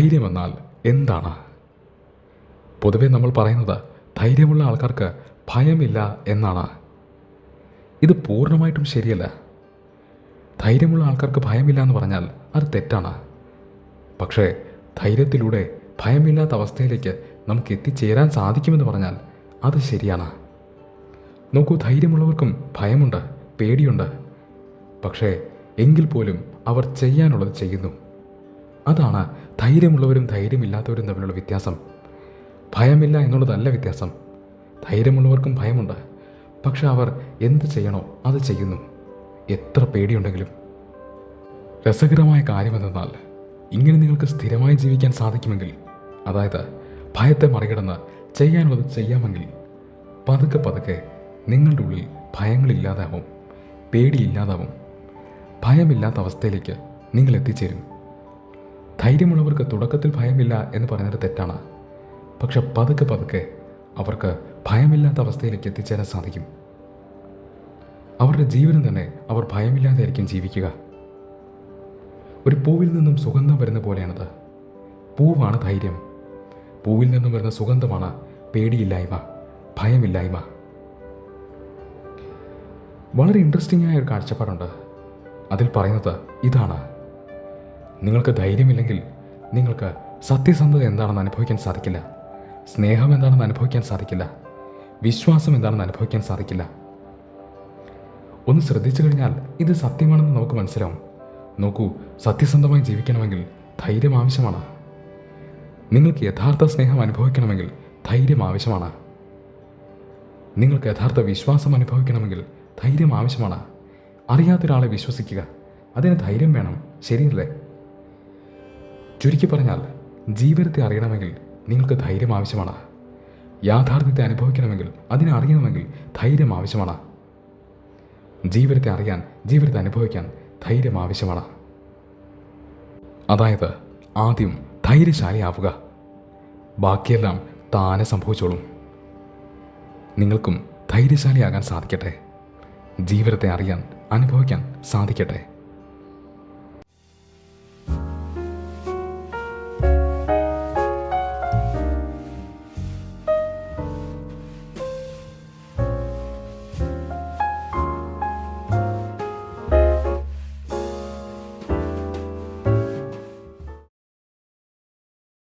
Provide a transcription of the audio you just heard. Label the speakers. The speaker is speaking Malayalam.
Speaker 1: ധൈര്യമെന്നാൽ എന്താണ്? പൊതുവെ നമ്മൾ പറയുന്നത് ധൈര്യമുള്ള ആൾക്കാർക്ക് ഭയമില്ല എന്നാണ്. ഇത് പൂർണമായിട്ടും ശരിയല്ല. ധൈര്യമുള്ള ആൾക്കാർക്ക് ഭയമില്ല എന്ന് പറഞ്ഞാൽ അത് തെറ്റാണ്. പക്ഷേ ധൈര്യത്തിലൂടെ ഭയമില്ലാത്ത അവസ്ഥയിലേക്ക് നമുക്ക് എത്തിച്ചേരാൻ സാധിക്കുമെന്ന് പറഞ്ഞാൽ അത് ശരിയാണ്. നോക്കൂ ധൈര്യമുള്ളവർക്കും ഭയമുണ്ട് പേടിയുണ്ട്. പക്ഷേ എങ്കിൽ പോലും അവർ ചെയ്യാനുള്ളത് ചെയ്യുന്നു. അതാണ് ധൈര്യമുള്ളവരും ധൈര്യമില്ലാത്തവരും തമ്മിലുള്ള വ്യത്യാസം. ഭയമില്ല എന്നുള്ളതല്ല വ്യത്യാസം. ധൈര്യമുള്ളവർക്കും ഭയമുണ്ട്. പക്ഷെ അവർ എന്ത് ചെയ്യണോ അത് ചെയ്യുന്നു. എത്ര പേടിയുണ്ടെങ്കിലും. രസകരമായ കാര്യമെന്തെന്നാൽ ഇങ്ങനെ നിങ്ങൾക്ക് സ്ഥിരമായി ജീവിക്കാൻ സാധിക്കുമെങ്കിൽ അതായത് ഭയത്തെ മറികടന്ന് ചെയ്യാനുള്ളത് ചെയ്യാമെങ്കിൽ പതുക്കെ പതുക്കെ നിങ്ങളുടെ ഉള്ളിൽ ഭയങ്ങളില്ലാതാവും പേടിയില്ലാതാവും. ഭയമില്ലാത്ത അവസ്ഥയിലേക്ക് നിങ്ങൾ എത്തിച്ചേരും. ധൈര്യമുള്ളവർക്ക് തുടക്കത്തിൽ ഭയമില്ല എന്ന് പറയുന്നത് തെറ്റാണ്. പക്ഷെ പതുക്കെ പതുക്കെ അവർക്ക് ഭയമില്ലാത്ത അവസ്ഥയിലേക്ക് എത്തിച്ചേരാൻ സാധിക്കും. അവരുടെ ജീവനം തന്നെ അവർ ഭയമില്ലാതെയായിരിക്കും ജീവിക്കുക. ഒരു പൂവിൽ നിന്നും സുഗന്ധം വരുന്ന പോലെയാണത്. പൂവാണ് ധൈര്യം. പൂവിൽ നിന്നും വരുന്ന സുഗന്ധമാണ് പേടിയില്ലായ്മ ഭയമില്ലായ്മ. വളരെ ഇൻട്രസ്റ്റിംഗ് ആയ ഒരു കാഴ്ചപ്പാടുണ്ട്. അതിൽ പറയുന്നത് ഇതാണ്. നിങ്ങൾക്ക് ധൈര്യമില്ലെങ്കിൽ നിങ്ങൾക്ക് സത്യസന്ധത എന്താണെന്ന് അനുഭവിക്കാൻ സാധിക്കില്ല. സ്നേഹം എന്താണെന്ന് അനുഭവിക്കാൻ സാധിക്കില്ല. വിശ്വാസം എന്താണെന്ന് അനുഭവിക്കാൻ സാധിക്കില്ല. ഒന്ന് ശ്രദ്ധിച്ചു കഴിഞ്ഞാൽ ഇത് സത്യമാണെന്ന് നമുക്ക് മനസ്സിലാവും. നോക്കൂ സത്യസന്ധമായി ജീവിക്കണമെങ്കിൽ ധൈര്യം ആവശ്യമാണ്. നിങ്ങൾക്ക് യഥാർത്ഥ സ്നേഹം അനുഭവിക്കണമെങ്കിൽ ധൈര്യം ആവശ്യമാണ്. നിങ്ങൾക്ക് യഥാർത്ഥ വിശ്വാസം അനുഭവിക്കണമെങ്കിൽ ധൈര്യം ആവശ്യമാണ്. അറിയാത്തൊരാളെ വിശ്വസിക്കുക. അതിന് ധൈര്യം വേണം. ശരിയല്ലേ? ചുരുക്കി പറഞ്ഞാൽ ജീവിതത്തെ അറിയണമെങ്കിൽ നിങ്ങൾക്ക് ധൈര്യം ആവശ്യമാണ്. യാഥാർത്ഥ്യത്തെ അനുഭവിക്കണമെങ്കിൽ അതിനെ അറിയണമെങ്കിൽ ധൈര്യം ആവശ്യമാണ്. ജീവിതത്തെ അറിയാൻ ജീവിതത്തെ അനുഭവിക്കാൻ ധൈര്യം ആവശ്യമാണ്. അതായത് ആദ്യം ധൈര്യശാലിയാവുക. ബാക്കിയെല്ലാം താനെ സംഭവിച്ചോളും. നിങ്ങൾക്കും ധൈര്യശാലിയാകാൻ സാധിക്കട്ടെ. ജീവിതത്തെ അറിയാൻ അനുഭവിക്കാൻ സാധിക്കട്ടെ.